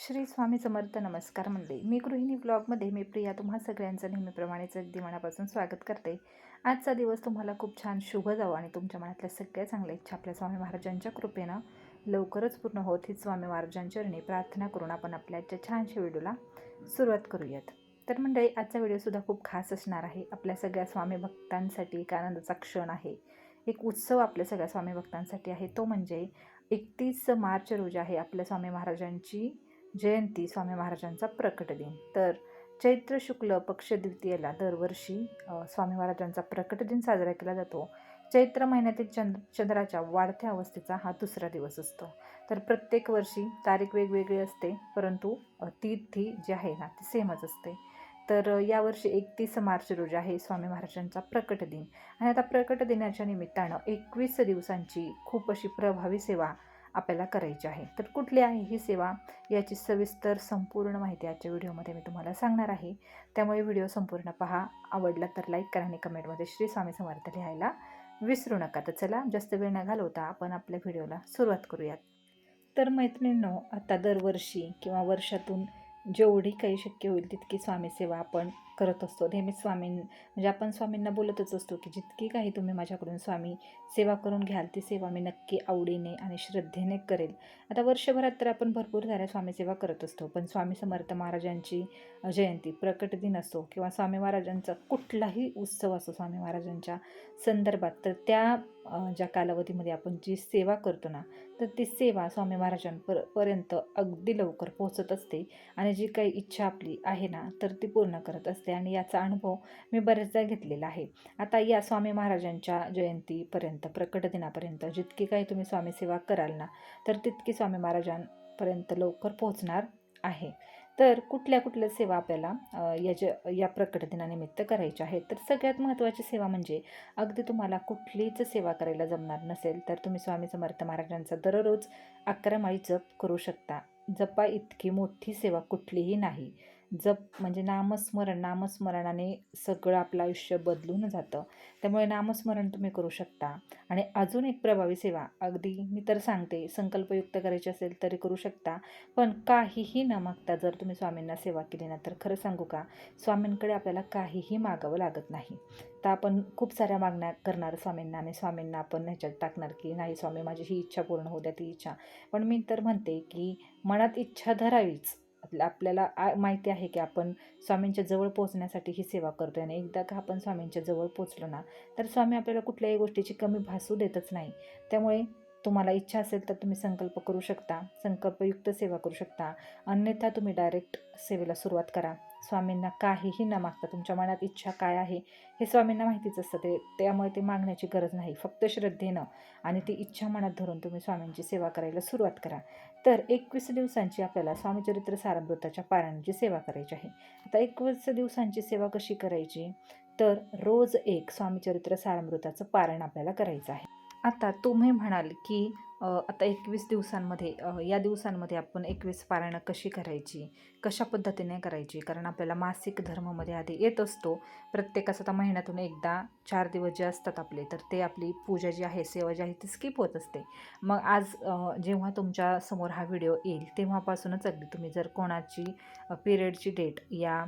श्री स्वामी समर्थ नमस्कार मंडळी. मी गृहिणी ब्लॉगमध्ये मी प्रिया तुम्हा सगळ्यांचं नेहमीप्रमाणेच अगदी मनापासून स्वागत करते. आजचा दिवस तुम्हाला खूप छान शुभ जावं आणि तुमच्या मनातल्या सगळ्या चांगल्या इच्छा आपल्या स्वामी महाराजांच्या कृपेनं लवकरच पूर्ण होत. ही स्वामी महाराजांच्या चरणी. प्रार्थना करून आपण आपल्या आजच्या छानशा व्हिडिओला सुरुवात करूयात. तर मंडळी आजचा व्हिडिओसुद्धा खूप खास असणार आहे. आपल्या सगळ्या स्वामी भक्तांसाठी एक आनंदाचा क्षण आहे. एक उत्सव आपल्या सगळ्या स्वामी भक्तांसाठी आहे. तो म्हणजे एकतीस मार्च रोजी आहे आपल्या स्वामी महाराजांची जयंती स्वामी महाराजांचा प्रकट दिन. तर चैत्र शुक्ल पक्ष द्वितीयेला दरवर्षी स्वामी महाराजांचा प्रकट दिन साजरा केला जातो. चैत्र महिन्यातील चंद्र चंद्राच्या वाढत्या अवस्थेचा हा दुसरा दिवस असतो. तर प्रत्येक वर्षी तारीख वेगवेगळी असते परंतु तिथी जी आहे ना ती सेमच असते. तर यावर्षी एकतीस मार्च रोजी आहे स्वामी महाराजांचा प्रकट दिन. आणि आता प्रकट दिनाच्या निमित्तानं एकवीस दिवसांची खूप अशी प्रभावी सेवा आपल्याला करायची आहे. तर कुठली आहे ही सेवा? याची सविस्तर संपूर्ण माहिती आजच्या व्हिडिओमध्ये मी तुम्हाला सांगणार आहे. त्यामुळे व्हिडिओ संपूर्ण पहा. आवडला तर लाईक करा आणि कमेंटमध्ये श्री स्वामी समर्थ लिहायला विसरू नका. तर चला जास्त वेळ न घालवता आपण आपल्या व्हिडिओला सुरुवात करूयात. तर मैत्रिणींनो आता दरवर्षी किंवा वर्षातून जेवढी काही शक्य होईल तितकी स्वामी सेवा आपण करत असतो. नेहमी स्वामीं म्हणजे आपण स्वामींना बोलतच असतो की जितकी काही तुम्ही माझ्याकडून स्वामी सेवा करून घ्याल ती सेवा मी नक्की आवडीने आणि श्रद्धेने करेल. आता वर्षभरात तर आपण भरपूर साऱ्या स्वामीसेवा करत असतो पण स्वामी समर्थ महाराजांची जयंती प्रकट दिन असो किंवा स्वामी महाराजांचा कुठलाही उत्सव असो स्वामी महाराजांच्या संदर्भात तर त्या ज्या कालावधीमध्ये आपण जी सेवा करतो ना तर ती सेवा स्वामी महाराजांपर पर्यंत अगदी लवकर पोहोचत असते आणि जी काही इच्छा आपली आहे ना तर ती पूर्ण करत असते. आणि याचा अनुभव मी बरेचदा घेतलेला आहे. आता या स्वामी महाराजांच्या जयंतीपर्यंत प्रकट दिनापर्यंत जितकी काही तुम्ही स्वामी सेवा कराल ना तर तितकी स्वामी महाराजांपर्यंत लवकर पोहोचणार आहे. तर कुठल्या कुठल्या सेवा आपल्याला या ज या प्रकट दिनानिमित्त करायच्या आहेत? तर सगळ्यात महत्त्वाची सेवा म्हणजे अगदी तुम्हाला कुठलीच सेवा करायला जमणार नसेल तर तुम्ही स्वामी समर्थ महाराजांचा दररोज अकरा माळी जप करू शकता. जपा इतकी मोठी सेवा कुठलीही नाही. जप म्हणजे नामस्मरण नामस्मरणाने सगळं आपलं आयुष्य बदलून जातं. त्यामुळे नामस्मरण तुम्ही करू शकता. आणि अजून एक प्रभावी सेवा अगदी मी तर सांगते संकल्पयुक्त करायची असेल तरी करू शकता. पण काहीही न मागता जर तुम्ही स्वामींना सेवा केली ना तर खरं सांगू का? स्वामींकडे आपल्याला काहीही मागावं लागत नाही. तर आपण खूप साऱ्या मागण्या करणार स्वामींना आणि स्वामींना आपण ह्याच्यात टाकणार की नाही स्वामी माझी ही इच्छा पूर्ण होऊ द्या ती इच्छा. पण मी तर म्हणते की मनात इच्छा धरावीच. आपल्याला आ- माहिती आहे की आपण स्वामींच्या जवळ पोहोचण्यासाठी ही सेवा करतोय आणि एकदा का आपण स्वामींच्या जवळ पोचलो ना तर स्वामी आपल्याला कुठल्याही गोष्टीची कमी भासू देतच नाही. त्यामुळे तुम्हाला इच्छा असेल तर तुम्ही संकल्प करू शकता संकल्पयुक्त सेवा करू शकता. अन्यथा तुम्ही डायरेक्ट सेवेला सुरुवात करा. स्वामींना काहीही न मागता तुमच्या मनात इच्छा काय आहे हे स्वामींना माहितीच असतं. ते त्यामुळे ते मागण्याची गरज नाही. फक्त श्रद्धेनं आणि ती इच्छा मनात धरून तुम्ही स्वामींची सेवा करायला सुरुवात करा. तर एकवीस दिवसांची आपल्याला स्वामीचरित्र सारामृताच्या पारायणाची सेवा करायची आहे. आता एकवीस दिवसांची सेवा कशी करायची? तर रोज एक स्वामीचरित्र सारामृताचं पारायण आपल्याला करायचं आहे. आता तुम्ही म्हणाल की आता एकवीस दिवसांमध्ये या दिवसांमध्ये आपण एकवीस पारायणं कशी करायची? कशा पद्धतीने करायची? कारण आपल्याला मासिक धर्मामध्ये आधी येत असतो. प्रत्येकाचं आता महिन्यातून एकदा चार दिवस जे असतात आपले तर ते आपली पूजा जी आहे सेवा जी आहे ती स्किप होत असते. मग आज जेव्हा तुमच्यासमोर हा व्हिडिओ येईल तेव्हापासूनच अगदी तुम्ही जर कोणाची पिरियडची डेट या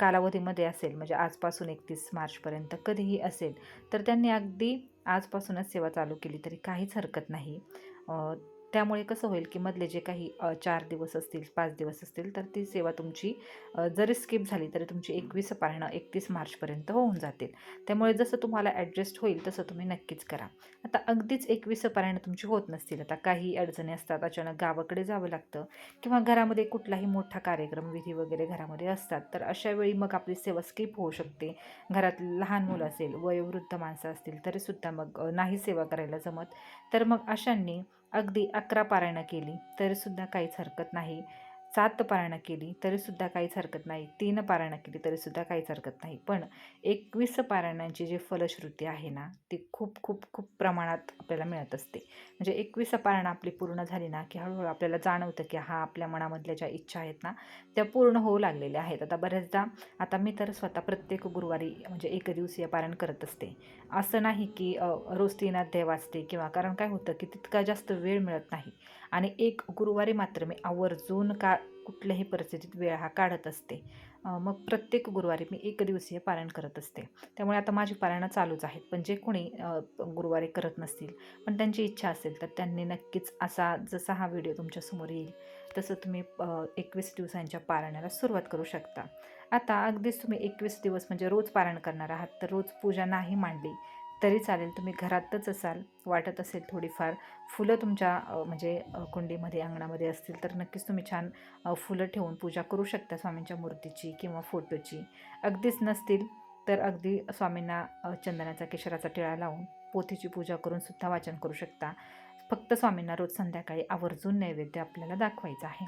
कालावधीमध्ये असेल म्हणजे आजपासून एकतीस मार्चपर्यंत कधीही असेल तर त्यांनी अगदी आजपासूनच सेवा चालू केली तरी काहीच हरकत नाही. त्यामुळे कसं होईल की मधले जे काही चार दिवस असतील पाच दिवस असतील तर ती सेवा तुमची जरी स्किप झाली तरी तुमची एकवीस पारणं एकतीस मार्चपर्यंत होऊन जातील. त्यामुळे जसं तुम्हाला ॲडजस्ट होईल तसं तुम्ही नक्कीच करा. आता अगदीच एकवीस पारायणं तुमची होत नसतील. आता काही अडचणी असतात अचानक गावाकडे जावं लागतं किंवा घरामध्ये कुठलाही मोठा कार्यक्रम विधी वगैरे घरामध्ये असतात तर अशा वेळी मग आपली सेवा स्किप होऊ शकते. घरात लहान मुलं असेल वयोवृद्ध माणसं असतील तरीसुद्धा मग नाही सेवा करायला जमत. तर मग अशांनी अगदी अकरा पारायणं केली तरीसुद्धा काहीच हरकत नाही. सात पारायणं केली तरीसुद्धा काहीच हरकत नाही. तीन पारायणं केली तरीसुद्धा काहीच हरकत नाही. पण एकवीस पारायणांची जी फलश्रुती आहे ना ती खूप खूप खूप प्रमाणात आपल्याला मिळत असते. म्हणजे एकवीस पारायणं आपली पूर्ण झाली ना की हळूहळू आपल्याला जाणवतं की हा आपल्या मनामधल्या ज्या इच्छा आहेत ना त्या पूर्ण होऊ लागलेल्या आहेत. आता बऱ्याचदा आता मी तर स्वतः प्रत्येक गुरुवारी म्हणजे एक दिवसीय पारायण करत असते. असं नाही की रोज तीन अध्याय वाचते किंवा कारण काय होतं की तितका जास्त वेळ मिळत नाही. आणि एक गुरुवारी मात्र मी आवर्जून का कुठल्याही परिस्थितीत वेळ हा काढत असते. मग प्रत्येक गुरुवारी मी एक दिवसीय पारायण करत असते. त्यामुळे आता माझी पारायणं चालूच आहेत. पण जे कोणी गुरुवारी करत नसतील पण त्यांची इच्छा असेल तर त्यांनी नक्कीच असा जसा हा व्हिडिओ तुमच्यासमोर येईल तसं तुम्ही एकवीस दिवसांच्या पारायणाला सुरुवात करू शकता. आता अगदीच तुम्ही एकवीस दिवस म्हणजे रोज पारायण करणार आहात तर रोज पूजा नाही मांडली तरी चालेल. तुम्ही घरातच असाल वाटत असेल थोडीफार. फुलं तुमच्या म्हणजे कुंडीमध्ये अंगणामध्ये असतील तर नक्कीच तुम्ही छान फुलं ठेवून पूजा करू शकता स्वामींच्या मूर्तीची किंवा फोटोची. अगदीच नसतील तर अगदी स्वामींना चंदनाचा केशराचा टिळा लावून पोथीची पूजा करून सुद्धा वाचन करू शकता. फक्त स्वामींना रोज संध्याकाळी आवर्जून नैवेद्य आपल्याला दाखवायचं आहे.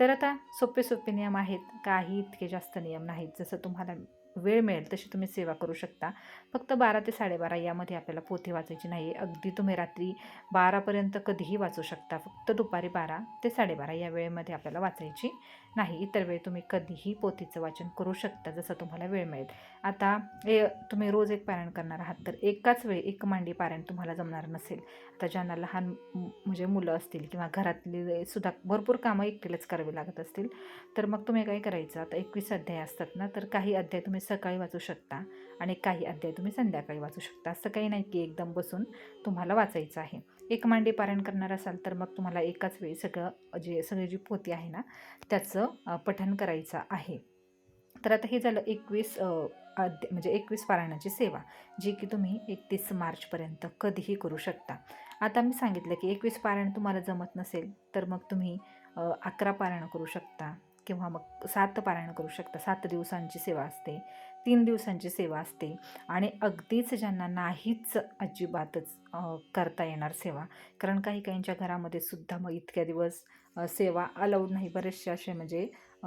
तर आता सोपे सोपे नियम आहेत. काही इतके जास्त नियम नाहीत जसं तुम्हाला वेळ मिळेल तशी तुम्ही सेवा करू शकता. फक्त बारा ते साडेबारा यामध्ये आपल्याला पोथी वाचायची नाही. अगदी तुम्ही रात्री बारापर्यंत कधीही वाचू शकता. फक्त दुपारी बारा ते साडेबारा या वेळेमध्ये आपल्याला वाचायची नाही इतर वेळी तुम्ही कधीही पोथीचं वाचन करू शकता जसं तुम्हाला वेळ मिळेल. आता ए तुम्ही रोज एक पारायण करणार आहात तर एकाच वेळी एक मांडी पारायण तुम्हाला जमणार नसेल. आता ज्यांना लहान म्हणजे मुलं असतील किंवा घरातली सुद्धा भरपूर कामं एकटीलाच करावी लागत असतील तर मग तुम्ही काय करायचं? आता एकवीस अध्याय असतात ना तर काही अध्याय तुम्ही सकाळी वाचू शकता आणि काही अध्याय तुम्ही संध्याकाळी वाचू शकता. असं काही नाही की एकदम बसून तुम्हाला वाचायचं आहे. एक मांडी पारायण करणार असाल तर मग तुम्हाला एकाच वेळी सगळं जे सगळी जी पोती आहे ना त्याचं पठण करायचं आहे. तर आता हे झालं एकवीस अध्याय म्हणजे एकवीस पारायणाची सेवा जी की तुम्ही एकतीस मार्चपर्यंत कधीही करू शकता. आता मी सांगितलं की एकवीस पारायण तुम्हाला जमत नसेल तर मग तुम्ही अकरा पारायण करू शकता किंवा मग सात पारायण करू शकता. सात दिवसांची सेवा असते. तीन दिवसांची सेवा असते आणि अगदीच ज्यांना नाहीच अजिबातच करता येणार सेवा. कारण काही काहींच्या घरामध्ये सुद्धा मग इतक्या दिवस सेवा अलाउड नाही. बरेचसे असे म्हणजे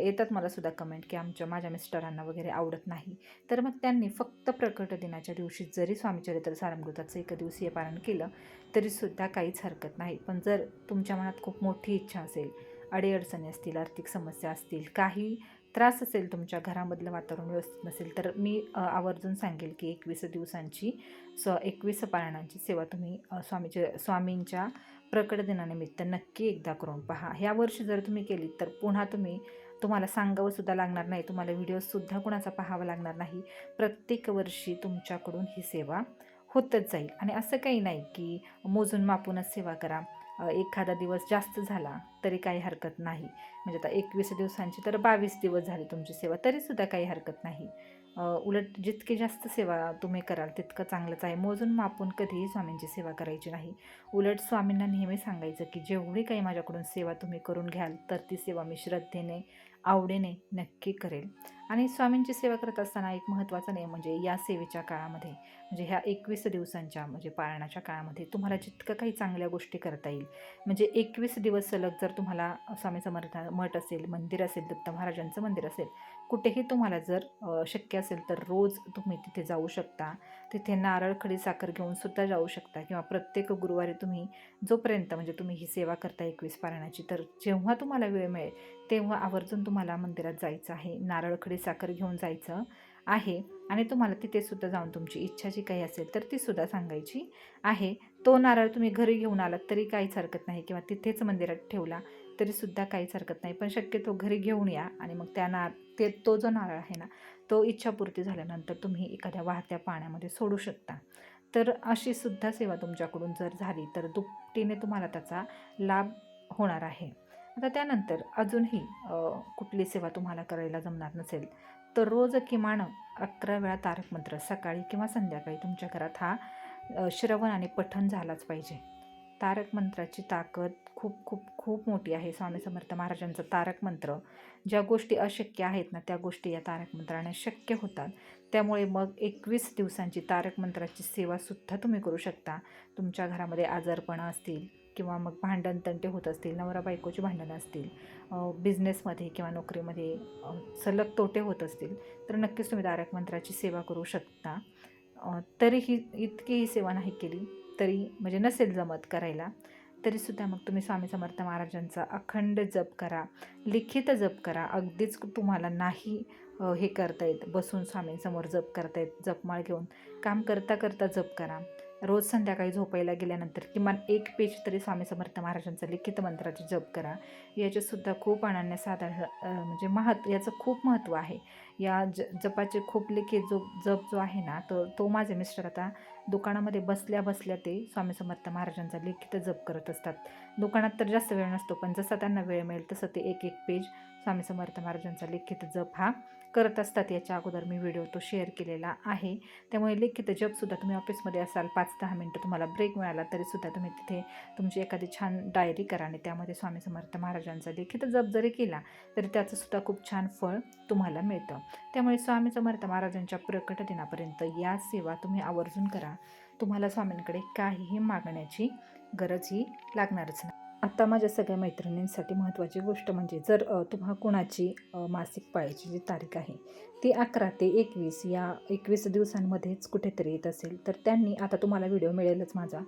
येतात मला सुद्धा कमेंट की आमच्या माझ्या मिस्टरांना वगैरे आवडत नाही. तर मग त्यांनी फक्त प्रकट दिनाच्या दिवशी जरी स्वामीचरित्र सारामृताचं एक दिवसीय पालन केलं तरीसुद्धा काहीच हरकत नाही. पण जर तुमच्या मनात खूप मोठी इच्छा असेल अडीअडचणी असतील आर्थिक समस्या असतील काही त्रास असेल तुमच्या घरामधलं वातावरण व्यवस्थित नसेल तर मी आवर्जून सांगेल की एकवीस दिवसांची स एकवीस पारणांची सेवा तुम्ही स्वामीच्या स्वामींच्या प्रकट दिनानिमित्त नक्की एकदा करून पहा. ह्या वर्षी जर तुम्ही केली तर पुन्हा तुम्ही तुम्हाला सांगावंसुद्धा लागणार नाही. तुम्हाला व्हिडिओसुद्धा कुणाचा पाहावा लागणार नाही. प्रत्येक वर्षी तुमच्याकडून ही सेवा होतच जाईल. आणि असं काही नाही की मोजून मापूनच सेवा करा. एखादा दिवस जास्त झाला तरी काही हरकत नाही. म्हणजे आता एकवीस दिवसांची तर बावीस दिवस झाली तुमची सेवा तरीसुद्धा काही हरकत नाही. उलट जितकी जास्त सेवा तुम्ही कराल तितकं चांगलंच आहे. मोजून मापून कधीही स्वामींची सेवा करायची नाही. उलट स्वामींना नेहमी सांगायचं की जेवढी काही माझ्याकडून सेवा तुम्ही करून घ्याल तर ती सेवा मी श्रद्धेने आवडीने नक्की करेल. आणि स्वामींची सेवा करत असताना एक महत्त्वाचा नियम म्हणजे या सेवेच्या काळामध्ये म्हणजे ह्या एकवीस दिवसांच्या म्हणजे पाळण्याच्या काळामध्ये तुम्हाला जितकं काही चांगल्या गोष्टी करता येईल म्हणजे एकवीस दिवस सलग जर तुम्हाला स्वामी समर्थ मठ असेल मंदिर असेल दत्त महाराजांचं मंदिर असेल कुठेही तुम्हाला जर शक्य असेल तर रोज तुम्ही तिथे जाऊ शकता. तिथे नारळ खडी साखर घेऊन सुद्धा जाऊ शकता किंवा प्रत्येक गुरुवारी तुम्ही जोपर्यंत म्हणजे तुम्ही ही सेवा करता एकवीस पारायणाची तर जेव्हा तुम्हाला वेळ मिळेल तेव्हा आवर्जून तुम्हाला मंदिरात जायचं आहे. नारळ खडी साखर घेऊन जायचं आहे आणि तुम्हाला तिथे सुद्धा जाऊन तुमची इच्छा जी काही असेल तर ती सुद्धा सांगायची आहे. तो नारळ तुम्ही घरी घेऊन आलात तरी काहीच हरकत नाही किंवा तिथेच मंदिरात ठेवला तरीसुद्धा काहीच हरकत नाही. पण शक्यतो घरी घेऊन या आणि मग त्या नार ते तो जो नारळ आहे ना तो इच्छापूर्ती झाल्यानंतर तुम्ही एखाद्या वाहत्या पाण्यामध्ये सोडू शकता. तर अशी सुद्धा सेवा तुमच्याकडून जर झाली तर दुपटीने तुम्हाला त्याचा लाभ होणार आहे. आता त्यानंतर अजूनही कुठली सेवा तुम्हाला करायला जमणार नसेल तर रोज किमान अकरा वेळा तारक मंत्र सकाळी किंवा संध्याकाळी तुमच्या घरात हा श्रवण आणि पठण झालाच पाहिजे. तारक मंत्राची ताकद खूप खूप खूप मोठी आहे. स्वामी समर्थ महाराजांचं तारक मंत्र. ज्या गोष्टी अशक्य आहेत ना त्या गोष्टी या तारक मंत्राने शक्य होतात. त्यामुळे मग एकवीस दिवसांची तारक मंत्राची सेवासुद्धा तुम्ही करू शकता. तुमच्या घरामध्ये आजारपणं असतील किंवा मग भांडण तंटे होत असतील नवरा बायकोची भांडणं असतील बिझनेसमध्ये किंवा नोकरीमध्ये सलग तोटे होत असतील तर नक्कीच तुम्ही तारक मंत्राची सेवा करू शकता. तरीही इतकी ही सेवा नाही केली. तरी म्हणजे नसेल जमत करायला तरीसुद्धा मग तुम्ही स्वामी समर्थ महाराजांचा अखंड जप करा लिखित जप करा. अगदीच तुम्हाला नाही हे करता येत. बसून स्वामींसमोर जप करता येत. जपमाळ घेऊन काम करता करता जप करा. रोज संध्याकाळी झोपायला गेल्यानंतर किमान एक पेज तरी स्वामी समर्थ महाराजांचा लिखित मंत्राचे जप करा. याचेसुद्धा खूप अनन्यसाधारण साधारण म्हणजे महत्त्व याचं खूप महत्त्व आहे. या ज जपाचे खूप लिखित जो जप जो आहे ना तो तो माझे मिस्टर आता दुकानामध्ये बसल्या बसल्या ते स्वामी समर्थ महाराजांचा लिखित जप करत असतात. दुकानात तर जास्त वेळ नसतो पण जसा त्यांना वेळ मिळेल तसं ते एक एक पेज स्वामी समर्थ महाराजांचा लिखित जप हा करत असतात याच्या अगोदर मी व्हिडिओ तो शेअर केलेला आहे. त्यामुळे लिखित जपसुद्धा तुम्ही ऑफिसमध्ये असाल पाच दहा मिनटं तुम्हाला ब्रेक मिळाला तरीसुद्धा तुम्ही तिथे तुमची एखादी छान डायरी करा आणि त्यामध्ये स्वामी समर्थ महाराजांचा लिखित जप जरी केला तरी त्याचंसुद्धा खूप छान फळ तुम्हाला मिळतं. त्यामुळे स्वामी समर्थ महाराजांच्या प्रकट दिनापर्यंत या सेवा तुम्ही आवर्जून करा. तुम्हाला स्वामींकडे काहीही मागण्याची गरजही लागणारच नाही. आता माझ्या सगळ्या मैत्रिणींसाठी महत्त्वाची गोष्ट म्हणजे जर तुम्हा कुणाची मासिक पाळीची जी तारीख आहे ती अकरा ते एकवीस या एकवीस दिवसांमध्येच कुठेतरी येत असेल तर त्यांनी आता तुम्हाला व्हिडिओ मिळेलच माझा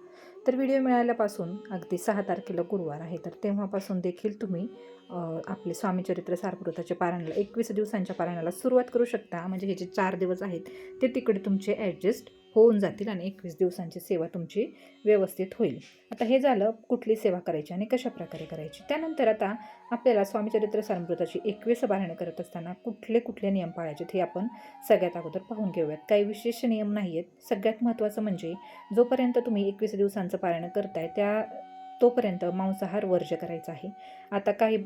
तर व्हिडिओ मिळाल्यापासून अगदी सहा तारखेला गुरुवार आहे तर तेव्हापासून देखील तुम्ही आपले स्वामीचरित्र सारपुरताच्या पारायणाला एकवीस दिवसांच्या पारायणाला सुरुवात करू शकता म्हणजे हे जे चार दिवस आहेत ते तिकडे तुमचे ॲडजस्ट होऊन जातील आणि एकवीस दिवसांची सेवा तुमची व्यवस्थित होईल. आता हे झालं कुठली सेवा करायची आणि कशा प्रकारे करायची? त्यानंतर आता आपल्याला स्वामीचरित्र सारमृताची एकवीस बारणे करत असताना कुठले कुठले नियम पाळायचे हे आपण सगळ्यात अगोदर पाहून घेऊयात. काही विशेष नियम नाही आहेत सगळ्यात महत्त्वाचं म्हणजे जोपर्यंत तुम्ही एकवीस दिवसांचं पारायण करताय त्या तोपर्यंत मांसाहार वर्ज्य करायचा आहे. आता काही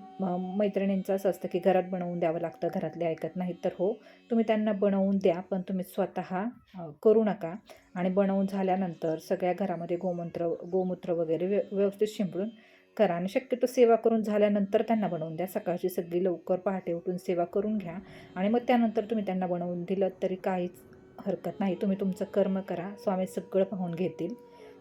मैत्रिणींचं असं असतं की घरात बनवून द्यावं लागतं घरातले ऐकत नाहीत. तर हो तुम्ही त्यांना बनवून द्या पण तुम्ही स्वतः करू नका. आणि बनवून झाल्यानंतर सगळ्या घरामध्ये गोमूत्र गोमूत्र वगैरे व्य व्यवस्थित शिंपडून करा. आणि शक्यतो सेवा करून झाल्यानंतर त्यांना बनवून द्या. सकाळची सगळी लवकर पहाटे उठून सेवा करून घ्या. आणि मग त्यानंतर तुम्ही त्यांना बनवून दिलं तरी काहीच हरकत नाही. तुम्ही तुमचं कर्म करा. स्वामी सगळं पाहून घेतील.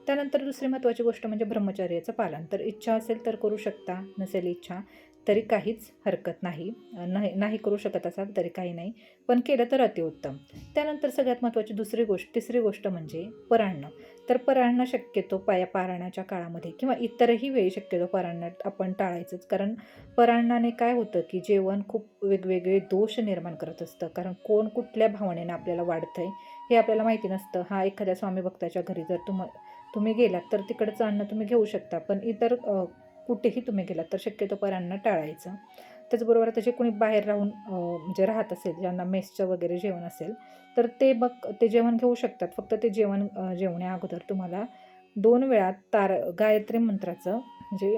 त्यानंतर दुसरी महत्त्वाची गोष्ट म्हणजे ब्रह्मचर्याचं पालन. तर इच्छा असेल तर करू शकता नसेल इच्छा तरी काहीच हरकत नाही. नाही नाही करू शकत असाल तरी काही नाही. पण केलं तर अतिउत्तम. त्यानंतर सगळ्यात महत्त्वाची दुसरी गोष्ट तिसरी गोष्ट म्हणजे पराणणं तर पराणणं शक्यतो पाया पारायणाच्या काळामध्ये किंवा इतरही वेळी शक्यतो परायणात आपण टाळायचंच. कारण परायणाने काय होतं की जेवण खूप वेगवेगळे दोष निर्माण करत असतं. कारण कोण कुठल्या भावनेनं आपल्याला वाढतंय हे आपल्याला माहिती नसतं. हा एखाद्या स्वामी भक्ताच्या घरी जर तुम्हाला तुम्ही गेलात तर तिकडचं अन्न तुम्ही घेऊ शकता पण इतर कुठेही तुम्ही गेलात तर शक्यतो परांना टाळायचं. त्याचबरोबर आता जे कोणी बाहेर राहून म्हणजे राहत असेल ज्यांना मेसचं वगैरे जेवण असेल तर ते मग ते जेवण घेऊ शकतात. फक्त ते जेवण जेवण्या अगोदर तुम्हाला दोन वेळा तार गायत्री मंत्राचं म्हणजे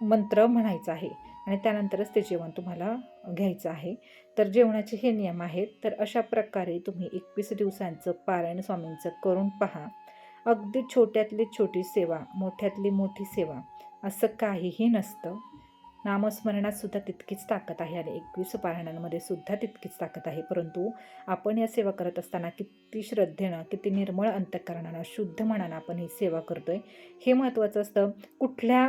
मंत्र म्हणायचं आहे आणि त्यानंतरच ते जेवण तुम्हाला घ्यायचं आहे. तर जेवणाचे हे नियम आहेत तर अशा प्रकारे तुम्ही एकवीस दिवसांचं पारायण स्वामींचं करून पहा. अगदी छोट्यातली छोटी सेवा मोठ्यातली मोठी सेवा असं काहीही नसतं. नामस्मरणात सुद्धा तितकीच ताकद आहे आणि एकवीस पारायणांमध्ये सुद्धा तितकीच ताकद आहे. परंतु आपण या सेवा करत असताना किती श्रद्धेनं किती निर्मळ अंतकरणानं शुद्ध मनानं आपण ही सेवा करतोय हे महत्त्वाचं असतं. कुठल्या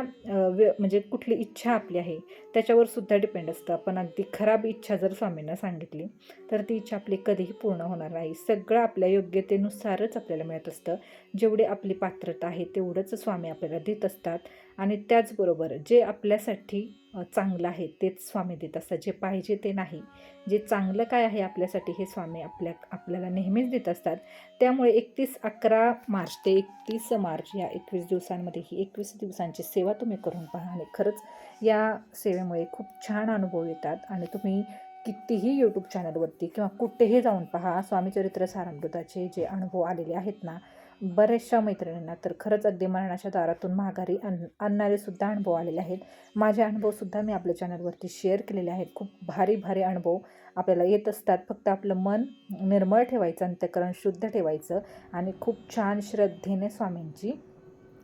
वे म्हणजे कुठली इच्छा आपली आहे त्याच्यावर सुद्धा डिपेंड असतं. आपण अगदी खराब इच्छा जर स्वामींना सांगितली तर ती इच्छा आपली कधीही पूर्ण होणार नाही. सगळं आपल्या योग्यतेनुसारच आपल्याला मिळत असतं. जेवढी आपली पात्रता आहे तेवढंच स्वामी आपल्याला देत असतात. आणि त्याचबरोबर जे आपल्यासाठी चांगलं आहे तेच स्वामी देत असतात. जे पाहिजे ते नाही. जे चांगलं काय आहे आपल्यासाठी हे स्वामी आपल्या आपल्याला नेहमीच देत असतात. त्यामुळे एकतीस अकरा मार्च ते एकतीस मार्च या एकवीस दिवसांमध्ये ही एकवीस दिवसांची सेवा तुम्ही करून पहा आणि खरंच या सेवेमुळे खूप छान अनुभव येतात आणि तुम्ही कितीही यूट्यूब चॅनलवरती किंवा कुठेही जाऊन पहा स्वामीचरित्र सारामृताचे जे अनुभव आलेले आहेत ना बऱ्याचशा मैत्रिणींना तर खरंच अगदी मरणाच्या दारातून माघारी आण आणणारे सुद्धा अनुभव आलेले आहेत. माझे अनुभवसुद्धा मी आपल्या चॅनलवरती शेअर केलेले आहेत. खूप भारी भारी अनुभव आपल्याला येत असतात. फक्त आपलं मन निर्मळ ठेवायचं अंत्यकरण शुद्ध ठेवायचं आणि खूप छान श्रद्धेने स्वामींची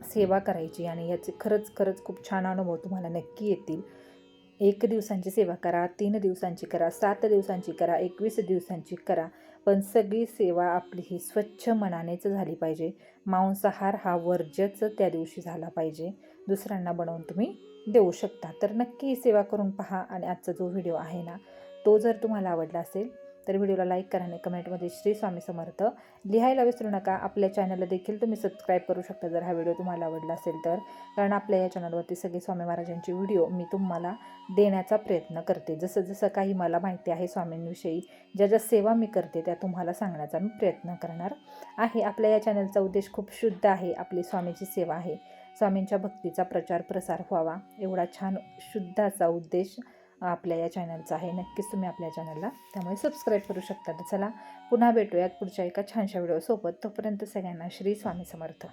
सेवा करायची आणि याचे खरंच खरंच खूप छान अनुभव तुम्हाला नक्की येतील. एक दिवसांची सेवा करा तीन दिवसांची करा सात दिवसांची करा एकवीस दिवसांची करा. पण सगळी सेवा आपली ही स्वच्छ मनानेच झाली पाहिजे. मांसाहार हा वर्ज्यच त्या दिवशी झाला पाहिजे. दुसऱ्यांना बनवून तुम्ही देऊ शकता. तर नक्की सेवा करून पहा आणि आजचा जो व्हिडिओ आहे ना तो जर तुम्हाला आवडला असेल तर व्हिडिओला लाईक करा आणि कमेंटमध्ये श्री स्वामी समर्थ लिहायला विसरू नका. आपल्या चॅनलला देखील तुम्ही सबस्क्राईब करू शकता जर हा व्हिडिओ तुम्हाला आवडला असेल तर. कारण आपल्या या चॅनलवरती सगळे स्वामी महाराजांचे व्हिडिओ मी तुम्हाला देण्याचा प्रयत्न करते. जसं जसं काही मला माहिती आहे स्वामींविषयी ज्या ज्या सेवा मी करते त्या तुम्हाला सांगण्याचा मी प्रयत्न करणार आहे. आपल्या या चॅनलचा उद्देश खूप शुद्ध आहे. आपली स्वामीची सेवा आहे. स्वामींच्या भक्तीचा प्रचार प्रसार व्हावा. एवढा छान शुद्ध असा उद्देश आपल्या या चॅनलचा आहे. नक्कीच तुम्ही आपल्या चॅनलला त्यामुळे सबस्क्राईब करू शकता. तर चला पुन्हा भेटूयात पुढच्या एका छानशा व्हिडिओसोबत तोपर्यंत सगळ्यांना श्री स्वामी समर्थ.